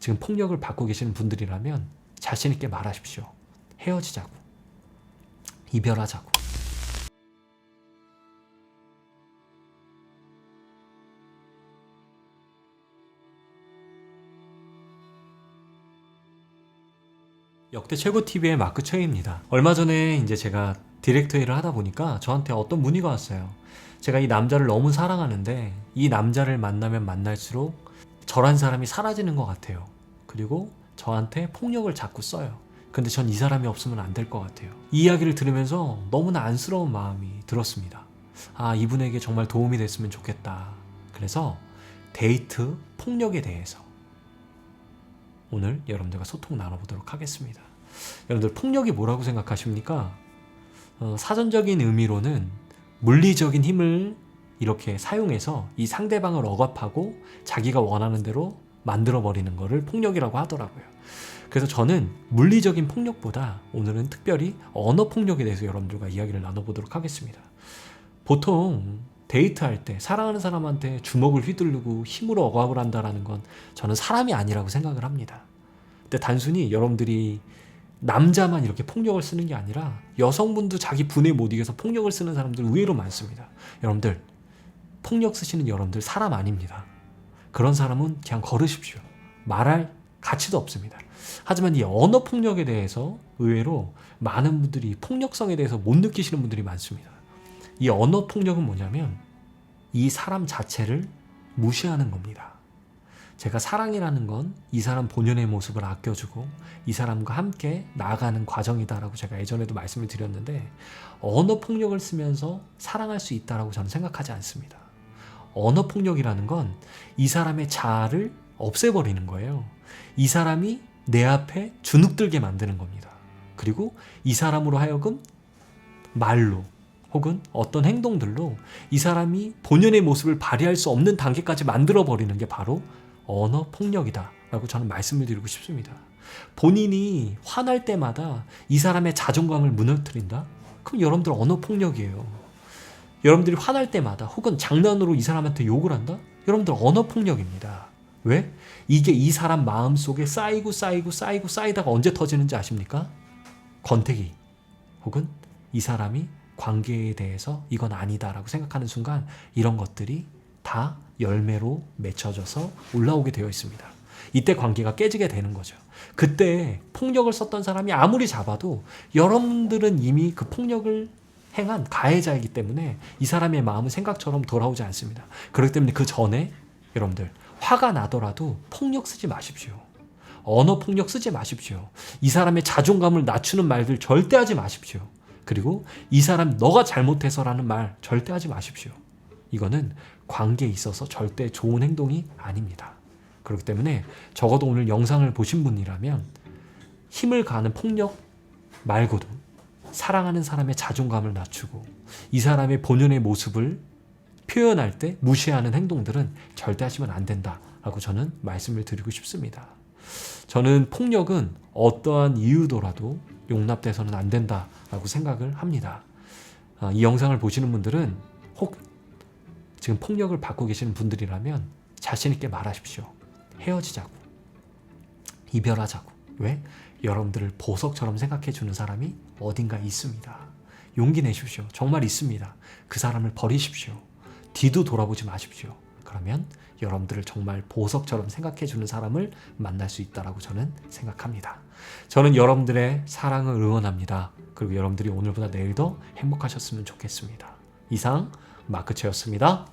지금 폭력을 받고 계시는 분들이라면 자신 있게 말하십시오. 헤어지자고. 이별하자고. 역대 최고 TV의 마크 최입니다. 얼마 전에 이제 제가 디렉터 일을 하다 보니까 저한테 어떤 문의가 왔어요. 제가 이 남자를 너무 사랑하는데 이 남자를 만나면 만날수록 저란 사람이 사라지는 것 같아요. 그리고 저한테 폭력을 자꾸 써요. 근데 전 이 사람이 없으면 안 될 것 같아요. 이 이야기를 들으면서 너무나 안쓰러운 마음이 들었습니다. 아, 이분에게 정말 도움이 됐으면 좋겠다. 그래서 데이트 폭력에 대해서 오늘 여러분들과 소통 나눠보도록 하겠습니다. 여러분들 폭력이 뭐라고 생각하십니까? 어, 사전적인 의미로는 물리적인 힘을 이렇게 사용해서 이 상대방을 억압하고 자기가 원하는 대로 만들어 버리는 것을 폭력이라고 하더라고요. 그래서 저는 물리적인 폭력보다 오늘은 특별히 언어 폭력에 대해서 여러분들과 이야기를 나눠보도록 하겠습니다. 보통 데이트할 때 사랑하는 사람한테 주먹을 휘두르고 힘으로 억압을 한다라는 건 저는 사람이 아니라고 생각을 합니다. 근데 단순히 여러분들이 남자만 이렇게 폭력을 쓰는 게 아니라 여성분도 자기 분에 못 이겨서 폭력을 쓰는 사람들 의외로 많습니다. 여러분들 폭력 쓰시는 여러분들 사람 아닙니다. 그런 사람은 그냥 걸으십시오. 말할 가치도 없습니다. 하지만 이 언어 폭력에 대해서 의외로 많은 분들이 폭력성에 대해서 못 느끼시는 분들이 많습니다. 이 언어 폭력은 뭐냐면 이 사람 자체를 무시하는 겁니다. 제가 사랑이라는 건 이 사람 본연의 모습을 아껴주고 이 사람과 함께 나아가는 과정이다라고 제가 예전에도 말씀을 드렸는데 언어 폭력을 쓰면서 사랑할 수 있다라고 저는 생각하지 않습니다. 언어 폭력이라는 건 이 사람의 자아를 없애버리는 거예요. 이 사람이 내 앞에 주눅들게 만드는 겁니다. 그리고 이 사람으로 하여금 말로 혹은 어떤 행동들로 이 사람이 본연의 모습을 발휘할 수 없는 단계까지 만들어 버리는 게 바로 언어 폭력이다 라고 저는 말씀을 드리고 싶습니다. 본인이 화날 때마다 이 사람의 자존감을 무너뜨린다? 그럼 여러분들 언어 폭력이에요. 여러분들이 화날 때마다 혹은 장난으로 이 사람한테 욕을 한다? 여러분들 언어 폭력입니다. 왜? 이게 이 사람 마음 속에 쌓이고 쌓이고 쌓이고 쌓이다가 언제 터지는지 아십니까? 권태기 혹은 이 사람이 관계에 대해서 이건 아니다라고 생각하는 순간 이런 것들이 다 열매로 맺혀져서 올라오게 되어 있습니다. 이때 관계가 깨지게 되는 거죠. 그때 폭력을 썼던 사람이 아무리 잡아도 여러분들은 이미 그 폭력을 행한 가해자이기 때문에 이 사람의 마음은 생각처럼 돌아오지 않습니다. 그렇기 때문에 그 전에 여러분들 화가 나더라도 폭력 쓰지 마십시오. 언어 폭력 쓰지 마십시오. 이 사람의 자존감을 낮추는 말들 절대 하지 마십시오. 그리고 이 사람 너가 잘못해서라는 말 절대 하지 마십시오. 이거는 관계에 있어서 절대 좋은 행동이 아닙니다. 그렇기 때문에 적어도 오늘 영상을 보신 분이라면 힘을 가하는 폭력 말고도 사랑하는 사람의 자존감을 낮추고 이 사람의 본연의 모습을 표현할 때 무시하는 행동들은 절대 하시면 안 된다라고 저는 말씀을 드리고 싶습니다. 저는 폭력은 어떠한 이유더라도 용납돼서는 안 된다라고 생각을 합니다. 아, 이 영상을 보시는 분들은 혹 지금 폭력을 받고 계시는 분들이라면 자신 있게 말하십시오. 헤어지자고. 이별하자고. 왜? 여러분들을 보석처럼 생각해 주는 사람이 어딘가 있습니다. 용기 내십시오. 정말 있습니다. 그 사람을 버리십시오. 뒤도 돌아보지 마십시오. 그러면 여러분들을 정말 보석처럼 생각해 주는 사람을 만날 수 있다라고 저는 생각합니다. 저는 여러분들의 사랑을 응원합니다. 그리고 여러분들이 오늘보다 내일 더 행복하셨으면 좋겠습니다. 이상 마크체였습니다.